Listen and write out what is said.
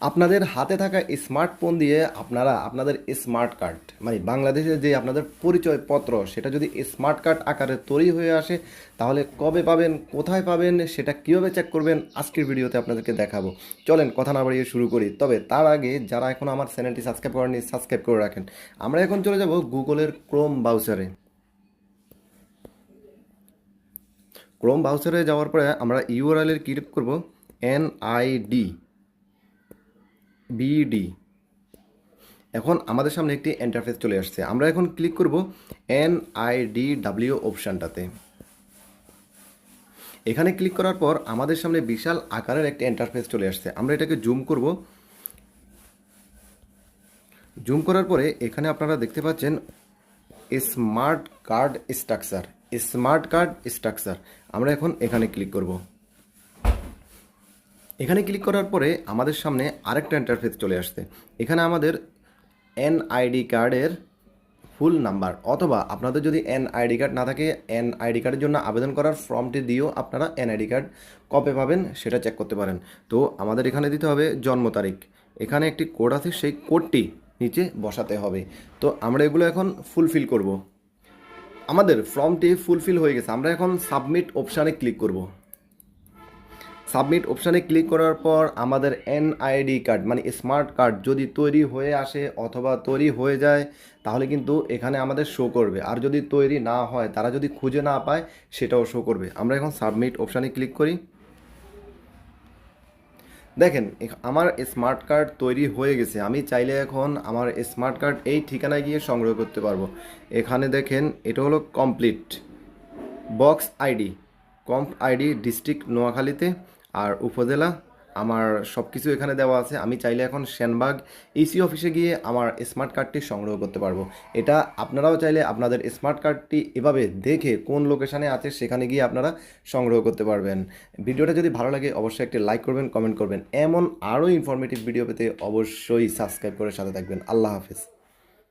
আপনাদের হাতে থাকা স্মার্টফোন দিয়ে আপনারা আপনাদের স্মার্ট কার্ড মানে বাংলাদেশের যে আপনাদের পরিচয়পত্র, সেটা যদি স্মার্ট কার্ড আকারে তৈরি হয়ে আসে, তাহলে কবে পাবেন, কোথায় পাবেন, সেটা কীভাবে চেক করবেন, আজকের ভিডিওতে আপনাদেরকে দেখাবো। চলেন কথা না বাড়িয়ে শুরু করি। তবে তার আগে যারা এখন আমার চ্যানেলটি সাবস্ক্রাইব করেননি সাবস্ক্রাইব করে রাখেন। আমরা এখন চলে যাব গুগলের ক্রোম ব্রাউজারে ক্রোম ব্রাউজারে যাওয়ার পরে আমরা ইউআরএলের ক্লিক করব? এনআইডি বিডি এখন আমাদের সামনে একটি ইন্টারফেস চলে আসছে। আমরা এখন ক্লিক করব এনআইডি ডাব্লিউ অপশানটাতে এখানে ক্লিক করার পর আমাদের সামনে বিশাল আকারের একটা ইন্টারফেস চলে আসছে। আমরা এটাকে জুম করব। জুম করার পরে এখানে আপনারা দেখতে পাচ্ছেন smart card structure smart card structure আমরা এখন এখানে ক্লিক করব। এখানে ক্লিক করার পরে আমাদের সামনে আরেকটা ইন্টারফেস চলে আসছে। এখানে আমাদের এনআইডি কার্ডের ফুল নাম্বার অথবা আপনাদের যদি এন এনআইডি কার্ড না থাকে এন এনআইডি কার্ডের জন্য আবেদন করার ফর্মটি দিয়েও আপনারা এন এনআইডি কার্ড কবে পাবেন সেটা চেক করতে পারেন। তো আমাদের এখানে দিতে হবে জন্ম তারিখ। এখানে একটি কোড আছে, সেই কোডটি নিচে বসাতে হবে। তো আমরা এগুলো এখন ফুলফিল করব। আমাদের ফর্মটি ফুলফিল হয়ে গেছে। আমরা এখন সাবমিট অপশানে ক্লিক করব। সাবমিট অপশানে ক্লিক করার পর আমাদের এনআইডি কার্ড মানে স্মার্ট কার্ড যদি তৈরি হয়ে আসে অথবা তৈরি হয়ে যায়, তাহলে কিন্তু এখানে আমাদের শো করবে। আর যদি তৈরি না হয়, তারা যদি খুঁজে না পায়, সেটাও শো করবে। আমরা এখন সাবমিট অপশানে ক্লিক করি। দেখেন আমার স্মার্ট কার্ড তৈরি হয়ে গেছে। আমি চাইলে এখন আমার স্মার্ট কার্ড এই ঠিকানায় গিয়ে সংগ্রহ করতে পারব। এখানে দেখেন, এটা হলো complete box ID comp ID district নোয়াখালীতে। আর উপজেলা, আমার সব কিছু এখানে দেওয়া আছে। আমি চাইলে এখন সেনবাগ ইসি অফিসে গিয়ে আমার স্মার্ট কার্ডটি সংগ্রহ করতে পারব। এটা আপনারাও চাইলে আপনাদের স্মার্ট কার্ডটি এভাবে দেখে কোন লোকেশানে আছে সেখানে গিয়ে আপনারা সংগ্রহ করতে পারবেন। ভিডিওটা যদি ভালো লাগে অবশ্যই একটি লাইক করবেন কমেন্ট করবেন। এমন আরও ইনফরমেটিভ ভিডিও পেতে অবশ্যই সাবস্ক্রাইব করে সাথে থাকবেন। আল্লাহ হাফিজ।